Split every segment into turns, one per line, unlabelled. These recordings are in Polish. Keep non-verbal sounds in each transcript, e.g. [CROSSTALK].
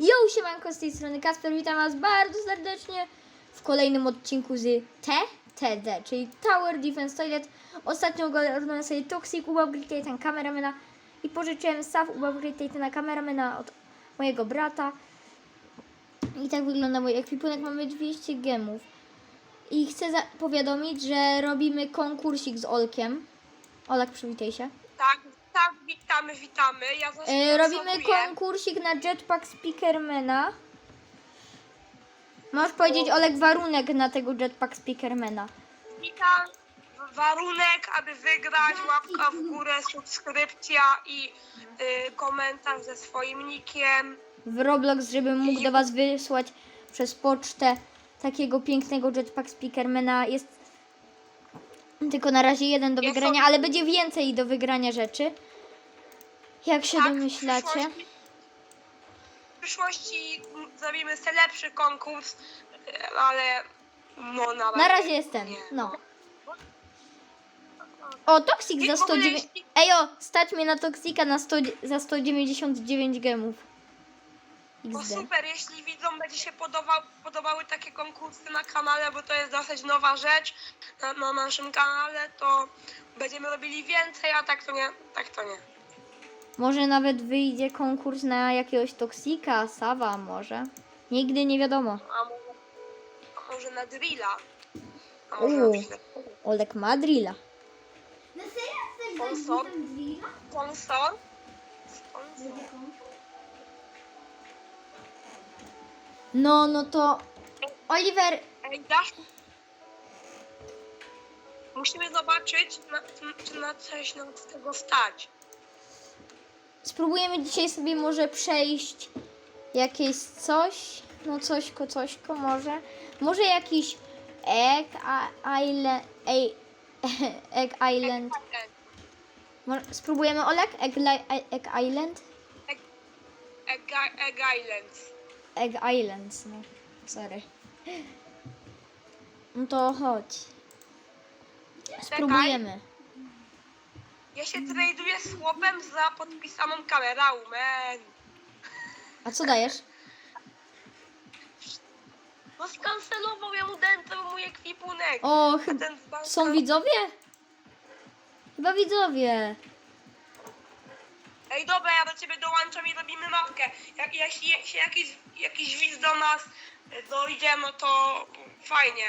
Yo, siemanko, z tej strony Kasper, witam was bardzo serdecznie w kolejnym odcinku z TTD, czyli Tower Defense Toilet. Ostatnio ogarnąłem sobie Toxic, ten kameramena i pożyczyłem staw ten kameramena od mojego brata. I tak wygląda mój ekwipunek, mamy 200 gemów. I chcę powiadomić, że robimy konkursik z Olkiem. Olek, przywitaj się.
Witamy, witamy. Ja
E, robimy konkursik na Jetpack Speakermana. Możesz powiedzieć Olek warunek na tego Jetpack Speakermana.
Witam. Warunek, aby wygrać, łapka w górę, subskrypcja i y, komentarz ze swoim nickiem.
W Roblox, żebym mógł do was wysłać przez pocztę takiego pięknego Jetpack Speakermana. Jest tylko na razie jeden do
Jest
wygrania,
on-
ale będzie więcej do wygrania rzeczy. Jak się
Tak, w
domyślacie.
przyszłości- W przyszłości mm, zrobimy sobie lepszy konkurs, y, ale no na razie.
Na razie jest ten. No. O, Toxic za
w ogóle
109.
jeśli-
Ej, o, stać mnie na Toxika na 100, za 199 gemów.
No
XD.
super, jeśli widzom będzie się podobał, podobały takie konkursy na kanale, bo to jest dosyć nowa rzecz na, na naszym kanale, to będziemy robili więcej, a tak to nie, tak to nie.
Może nawet wyjdzie konkurs na jakiegoś Toxika, Sawa może. Nigdy nie wiadomo.
A może, na drilla? A może
Uuu.
na przykład
Olek Madrilla.
No serio chcesz
Sponsor?
drilla?
sponsor? Sponsor.
No, no to... Oliver,
Ej, dasz Musimy zobaczyć, na, czy na coś nam z tego stać.
Spróbujemy dzisiaj sobie może przejść jakieś coś. No cośko, cośko może. Może jakiś Egg Island... Ej, [LAUGHS] Egg Island. Spróbujemy Olek? Egg, Egg Island?
Egg, Egg Islands.
Egg Islands, no. Sorry. No to chodź. Spróbujemy.
Ja się traduję z chłopem za podpisaną kamerą, man.
A co dajesz?
No skancelował, ja mu mój ekwipunek.
O,
A
chyba...
ten
Są widzowie? Chyba widzowie.
Ej, dobra, ja do ciebie dołączam i robimy mapkę. Jak, jeśli się jakiś, jakiś widz do nas e, dojdzie, no to fajnie.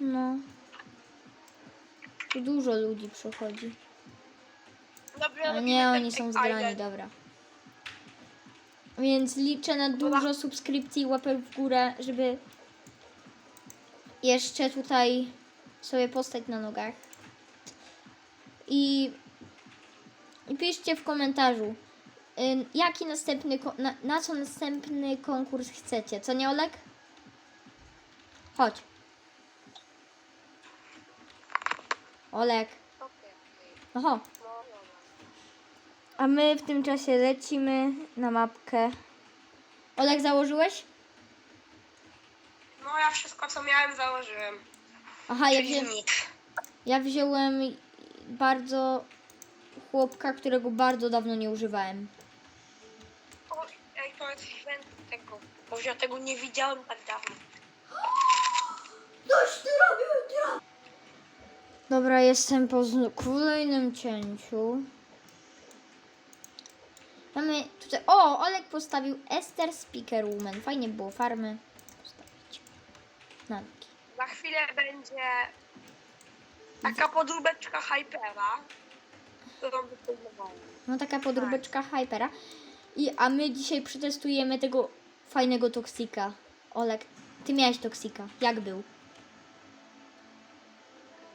No. Tu dużo ludzi przychodzi.
Dobra, robimy
nie,
ten
oni są
Egg
zgrani,
Island.
dobra. Więc liczę na dużo subskrypcji i łapek w górę, żeby jeszcze tutaj sobie postać na nogach. I, i piszcie w komentarzu, ym, jaki następny, ko- na, na co następny konkurs chcecie. Co nie, Olek? Chodź. Olek.
Okej,
Oho. A my w tym czasie lecimy na mapkę. Olek, założyłeś?
No ja wszystko co miałem założyłem.
Aha, ja,
Czyli
wzię...
nic.
ja wziąłem bardzo chłopka, którego bardzo dawno nie używałem.
O, ej, to jest event tego. Bo ja tego nie widziałem tak dawno.
Coś ty robił,
Dobra, jestem po kolejnym cięciu. Mamy tutaj. O, Olek postawił Esther Speaker Woman. Fajnie było farmy postawić. Nawiki.
Za chwilę będzie taka podróbeczka Hypera, którą wypróbowałem.
No taka podróbeczka Hypera. I, a my dzisiaj przetestujemy tego fajnego toksika. Olek, ty miałeś toksika. Jak był?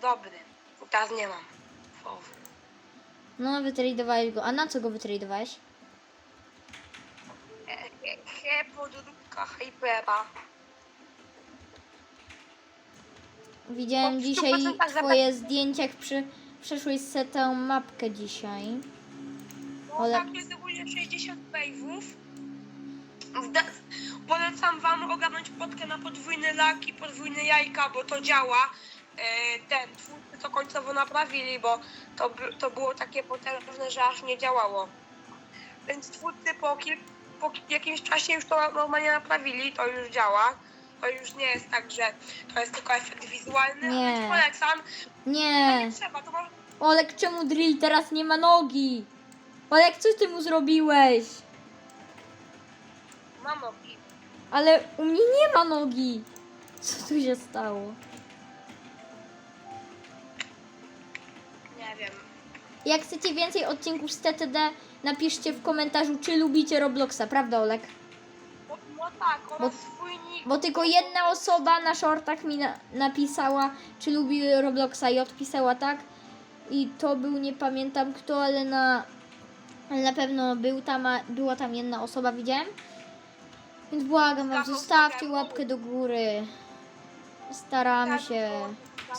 Dobry. Teraz nie mam. Fowy.
No, wytradowałeś go. A na co go wytradowałeś?
Podróbka Hypera.
Widziałem dzisiaj
100%
twoje zdjęcia, jak przy, przeszłeś sobie tę mapkę dzisiaj.
No
Ale-
tak, jest ogólnie 60 wave'ów. Polecam wam ogarnąć podkę na podwójny lak i podwójne jajka, bo to działa. E, Ten, twórcy to końcowo naprawili, bo to, to było takie potężne, że aż nie działało. Więc twórcy po, kil- po jakimś czasie już to normalnie naprawili, to już działa. To już nie jest tak, że to jest tylko efekt wizualny.
Nie.
ale Polecam.
Nie.
Nie trzeba, to może...
Olek, czemu drill teraz nie ma nogi? Olek, co ty mu zrobiłeś?
Mam nogi.
Ale u mnie nie ma nogi. Co tu się stało?
Nie wiem.
Jak chcecie więcej odcinków z TTD, napiszcie w komentarzu, czy lubicie Robloxa, prawda Olek?
Bo, no tak,
Bo-
oraz swój nick.
Bo tylko jedna osoba na shortach mi na, napisała, czy lubi Robloxa i odpisała tak. I to był, nie pamiętam kto, ale na, ale na pewno był tam, a- była tam jedna osoba, widziałem. Więc błagam was, zostawcie łapkę do góry. Staramy się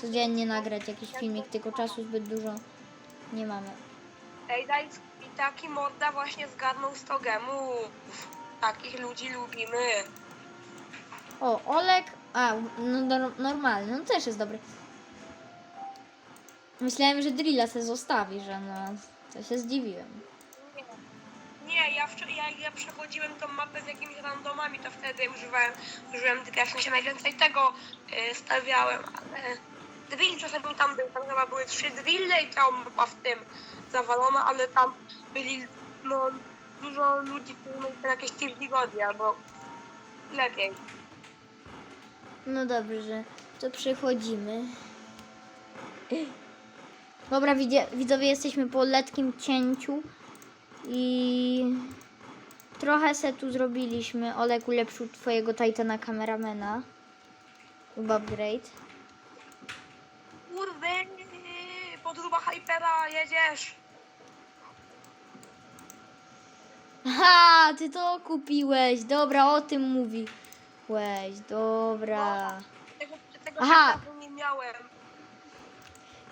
codziennie nagrać jakiś filmik, tylko czasu zbyt dużo nie mamy.
Ej, daj taki morda właśnie zgarnął 100 gemów. Takich ludzi lubimy.
O, Olek, a, no, nor- normalny, no też jest dobry. Myślałem, że Drilla se zostawi, że no, to się zdziwiłem.
Nie, nie ja, wczor- ja, ja przechodziłem tą mapę z jakimiś randomami, to wtedy używałem, użyłem ja w sensie najwięcej tego y, stawiałem, ale drill czasami tam był, tam chyba były trzy drille i cała mapa w tym zawalona, ale tam byli no dużo ludzi, którzy mieli tam jakieś kilki godzin albo lepiej.
No dobrze, to przechodzimy. Dobra, widzowie, jesteśmy po letnim cięciu i trochę se tu zrobiliśmy. Olek ulepszył twojego Titana kameramena. Lub upgrade.
Hypera, jedziesz.
Ha, ty to kupiłeś. Dobra, o tym mówiłeś. Dobra.
Tego, tego
Aha.
nie miałem.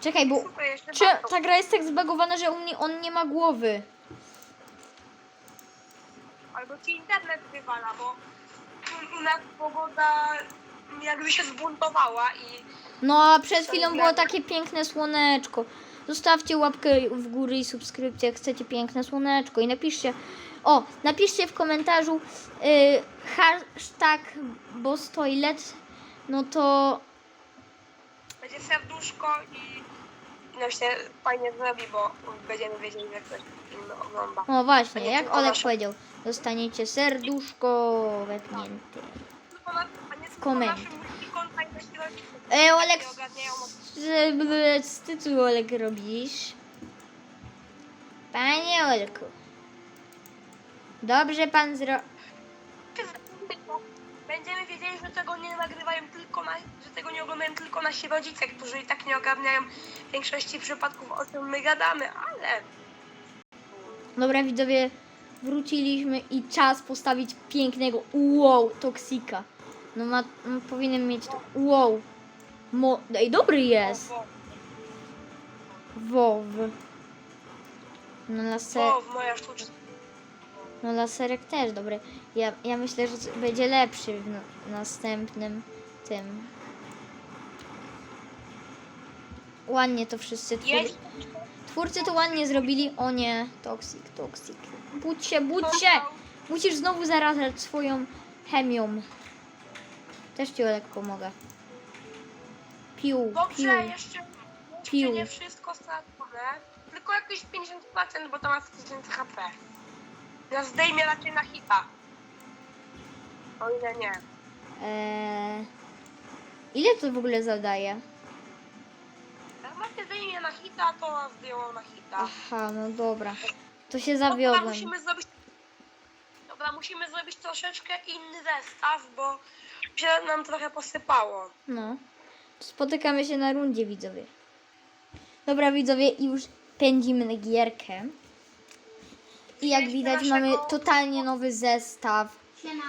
Czekaj, bo
Super, jeszcze
czy
warto.
ta gra jest tak zbagowana, że u mnie on nie ma głowy?
Albo ci internet wywala, bo u- u nas pogoda jakby się zbuntowała i
No, a przed chwilą było takie piękne słoneczko. Zostawcie łapkę w górę i subskrypcję, jak chcecie piękne słoneczko. I napiszcie, o, napiszcie w komentarzu y, hashtag bostoilet, no to
będzie serduszko i no się fajnie zrobi, bo będziemy wiedzieli, że ktoś inny ogląda.
O właśnie, jak Olek powiedział, dostaniecie serduszko wepnięte.
Rodzice.
E, Olek,
Nie ogarniają
co ty tu Olek robisz? Panie Olku. Dobrze pan zro...
Będziemy wiedzieli, że tego nie nagrywają tylko na, że tego nie oglądają tylko nasi rodzice, którzy i tak nie ogarniają w większości przypadków o czym my gadamy, ale
Dobra widzowie, wróciliśmy i czas postawić pięknego wow toksika. No ma, no, powinien mieć to wow. Mo, ej, dobry jest. Wow. No laser,
w moja sztuczna.
no laserek też dobry. Ja, ja myślę, że będzie lepszy w na, następnym tym. Ładnie to wszyscy twór,
Jeść
twórcy to ładnie zrobili. O nie, toksik, toksik. Budź się, budź się! Musisz znowu zarażać swoją chemią. Też ci Olek pomogę. Pił, pił.
Dobrze, jeszcze,
Pił.
jeszcze nie wszystko stracone, tylko jakieś 50%, bo to ma 1000 HP. Ja zdejmie raczej na hita. O ile nie.
Eee, ile to w ogóle zadaje?
Jak macie zdejmie na hita, to zdjęło na hita.
Aha, no dobra. To się
Dobra,
zawiodłem.
musimy zrobić... Dobra, musimy zrobić troszeczkę inny zestaw, bo się nam trochę posypało.
No. Spotykamy się na rundzie, widzowie. Dobra, widzowie, i już pędzimy na gierkę. I jak widać, mamy totalnie nowy zestaw
Siema.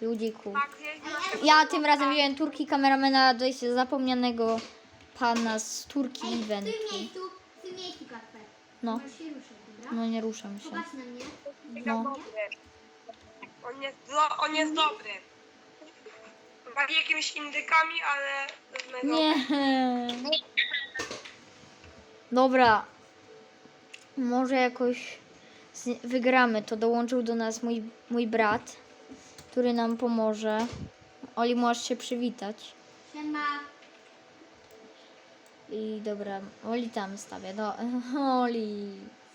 ludzików.
Tak, naszego
Ja tym razem wziąłem Turki kameramena, dość zapomnianego pana z Turki
Ej, w tym
Eventu.
miejscu, w tym miejscu Kasper.
No.
Możesz się ruszać, dobra?
No nie ruszam się.
Popatrz na mnie.
No.
On jest, do, on jest dobry. Wali jakimiś indykami, ale... różnego-
Nie. Dobra. Może jakoś z- wygramy, to dołączył do nas mój, mój brat, który nam pomoże. Oli, możesz się przywitać.
Siema.
I dobra, Oli tam stawia. No, [LAUGHS] Oli.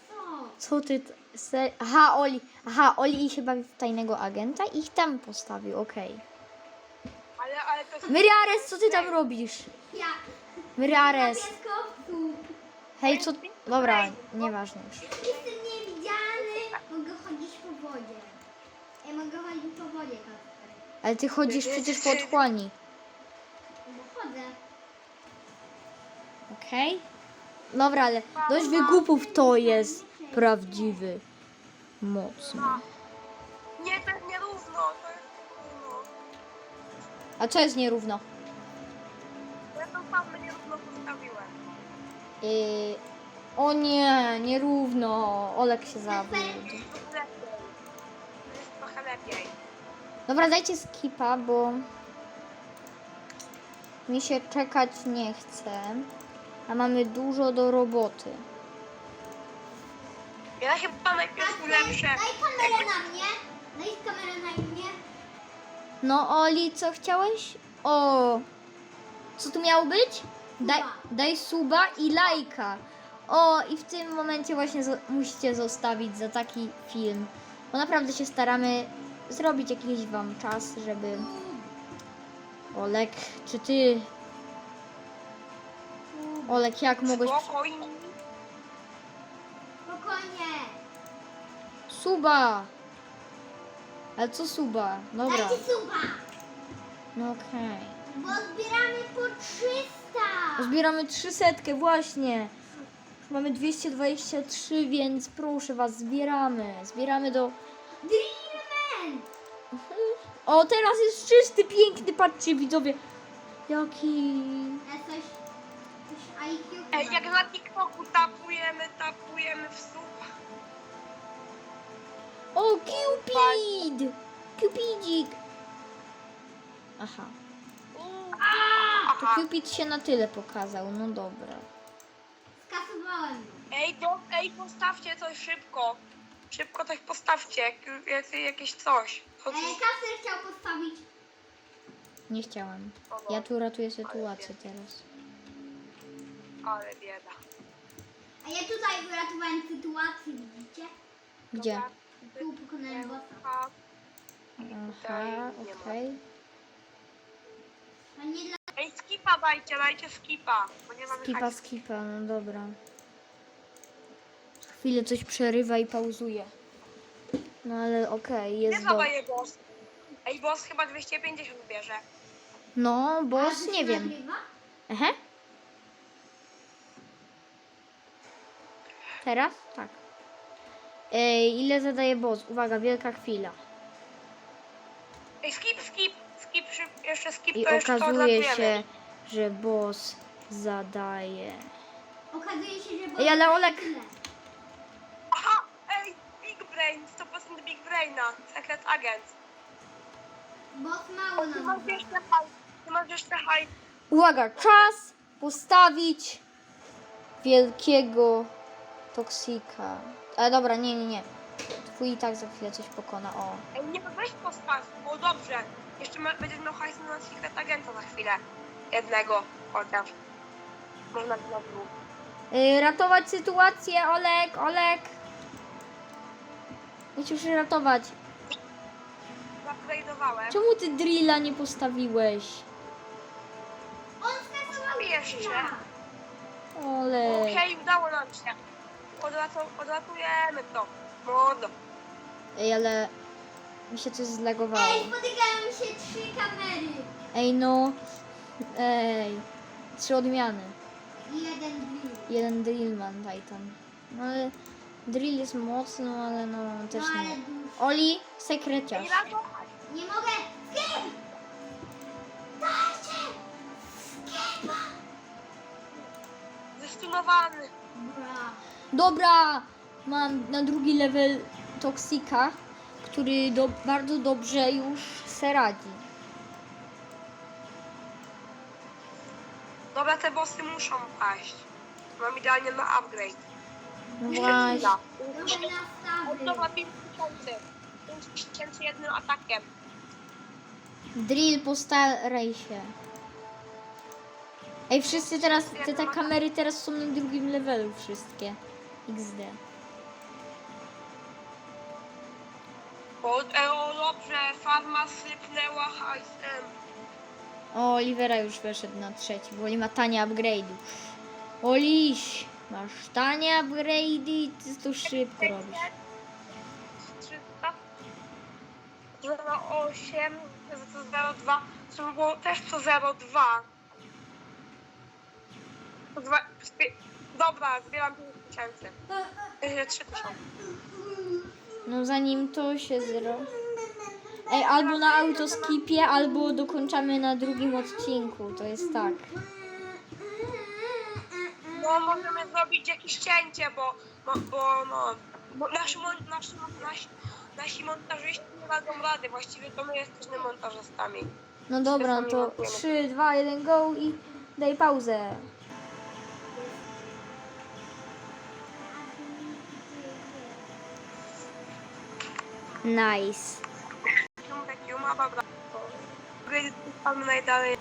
Co?
Co ty. t- Se... Aha, Oli. Aha, Oli się bawi w tajnego agenta i ich tam postawił, okej.
Ale, ale to jest...
Myriares, co ty tam robisz?
Ja.
Myriares. Hej, co. Dobra, nieważne już.
Jestem niewidzialny. Mogę chodzić po wodzie. Ja mogę chodzić po wodzie, Kasper.
Ale ty chodzisz przecież po otchłani.
Bo chodzę.
Okej? Dobra, ale dość wygupów to jest prawdziwy. Mocny.
Nie, to jest nierówno, to.
A co jest nierówno?
Ja to sam nierówno postawiłem.
Yy... O nie, nierówno. Olek się zawiódł.
Jest trochę lepiej.
Dobra, dajcie skipa, bo mi się czekać nie chce. A mamy dużo do roboty.
Ja chyba najpierw ulepszę.
Daj kamerę na mnie. Daj kamerę na mnie.
No, Oli, co chciałeś? O, co tu miało być? Daj,
Suba.
daj suba i lajka. O, i w tym momencie właśnie musicie zostawić za taki film. Bo naprawdę się staramy zrobić jakiś wam czas, żeby... Olek, czy ty... Olek, jak mogłeś...
Spokojnie.
Spokojnie.
Suba! Ale co suba? Dobra,
Dajcie suba.
no okej.
Bo zbieramy po 300.
Zbieramy 300 właśnie. Mamy 223, więc proszę was, zbieramy. Zbieramy do...
Dreamman.
O, teraz jest czysty, piękny, patrzcie widzowie. Jaki...
Ja coś... Coś IQ
Ej, jak na TikToku tapujemy, tapujemy w słuch.
Cupid! Cupidzik! Aha, to. Cupid się na tyle pokazał, no dobra.
Skasowałem.
Ej, do, ej, postawcie coś szybko. Szybko coś postawcie, jak- jak- jakieś coś. To
E, Kasper chciał postawić.
Nie chciałam. Ja tu ratuję sytuację teraz.
Ale bieda.
A ja tutaj uratowałem sytuację, widzicie?
Gdzie?
Tu pokonałem bossa.
Aha.
Okej.
A nie dla...
Ej, skipa dajcie, dajcie skipa. Bo nie mamy
Skipa,
hajsu.
skipa, no dobra. Chwilę coś przerywa i pauzuje. No ale okej,
Nie
jest do...
zadaje boss. Ej, boss chyba 250 bierze.
No,
A
boss,
to
nie
się
wiem.
nagrywa?
Aha. Teraz? Tak. Ej, ile zadaje boss? Uwaga, wielka chwila.
Ej, skip, skip, skip, szyb, jeszcze skip,
I
to jeszcze to
okazuje
odlatujemy.
się, że boss zadaje...
Okazuje się, że...
Ej, ale Olek-.
Aha, ej, Big Brain, 100% Big Braina, Secret Agent.
Boss mało
Ty
nam
masz jeszcze hajs, ty masz jeszcze hajs.
Uwaga, czas postawić wielkiego toksika. Dobra, nie, nie, nie. Twój i tak za chwilę coś pokona. O.
Ej, nie weź postaw, o dobrze. Jeszcze ma, będziesz miał hajs na Secret Agenta za chwilę. Jednego, chociaż. Można by na dwóch.
Yy, ratować sytuację, Olek, Olek. Musisz ratować.
Upgrade'owałem.
Czemu ty drilla nie postawiłeś?
On skasował
Jeszcze.
Olek.
Okej, udało nam się. Odratu, odratujemy to. Mordo.
Ej, ale mi się coś zlagowało.
Ej, spotykają się trzy kamery.
Ej, no. Ej. Trzy odmiany.
I jeden drill.
Jeden drillman Titan. No ale drill jest mocny, ale no też
No ale
nie.
duży.
Oli, sekreciarz.
Ej, ratować.
Nie mogę. Skip! Dajcie! Skipa!
Zestunowany.
Bra.
Dobra, mam na drugi level Toksika, który do, bardzo dobrze już se radzi.
Dobra, te bossy muszą paść. Mam idealnie na upgrade.
No właśnie.
Nowe nastawy.
Odnowa 5000. 5000 jednym atakiem.
Drill, postaraj się. Ej, wszyscy teraz, te, te kamery teraz są na drugim levelu wszystkie. XD.
O, e, o dobrze, farma sypnęła hajsem.
O, Olivera już weszedł na trzeci, bo Oli ma tanie upgrade'y. Oliś, masz tanie upgrade'y, ty to szybko robisz.
300. 08, to 02, to było też to 02. To dwa, zbie- dobra, zbieram 5000. Yy, 3000.
No zanim to się zro... Ej, albo na autoskipie, albo dokończamy na drugim odcinku, to jest tak.
No możemy zrobić jakieś cięcie, bo, bo, bo no, bo nasz, mon, nasz, nasz, nasi montażyści nie dadzą rady, właściwie to my jesteśmy montażystami.
No dobra, no to 3, 2, 1, go i daj pauzę. Nice.
Najdalej.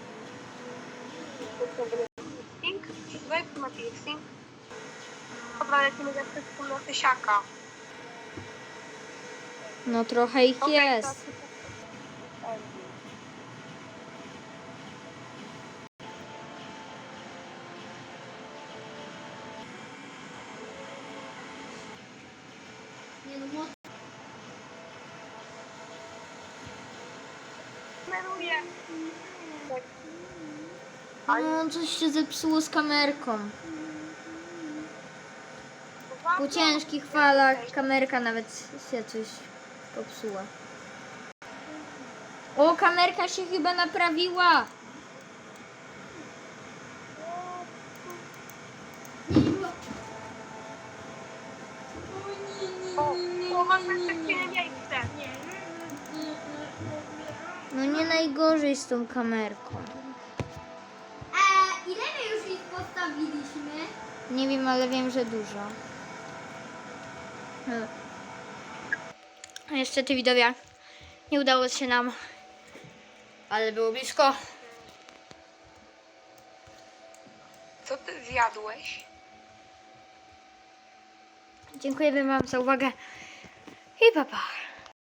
Pink? Tutaj ma piercing. Dobra, lecimy za wszystkim na tysiaka.
No trochę ich jest.
Nie no,
Numeruję.
No, coś się zepsuło z kamerką. Po ciężkich falach kamerka nawet się coś popsuła. O, kamerka się chyba naprawiła.
O, o, masz perfekcyjne miejsce.
No nie najgorzej z tą kamerką.
E, ile my już ich postawiliśmy?
Nie wiem, ale wiem, że dużo. Hmm. A Niestety widowie, nie udało się nam, ale było blisko.
Co ty zjadłeś?
Dziękujemy Wam za uwagę i pa pa.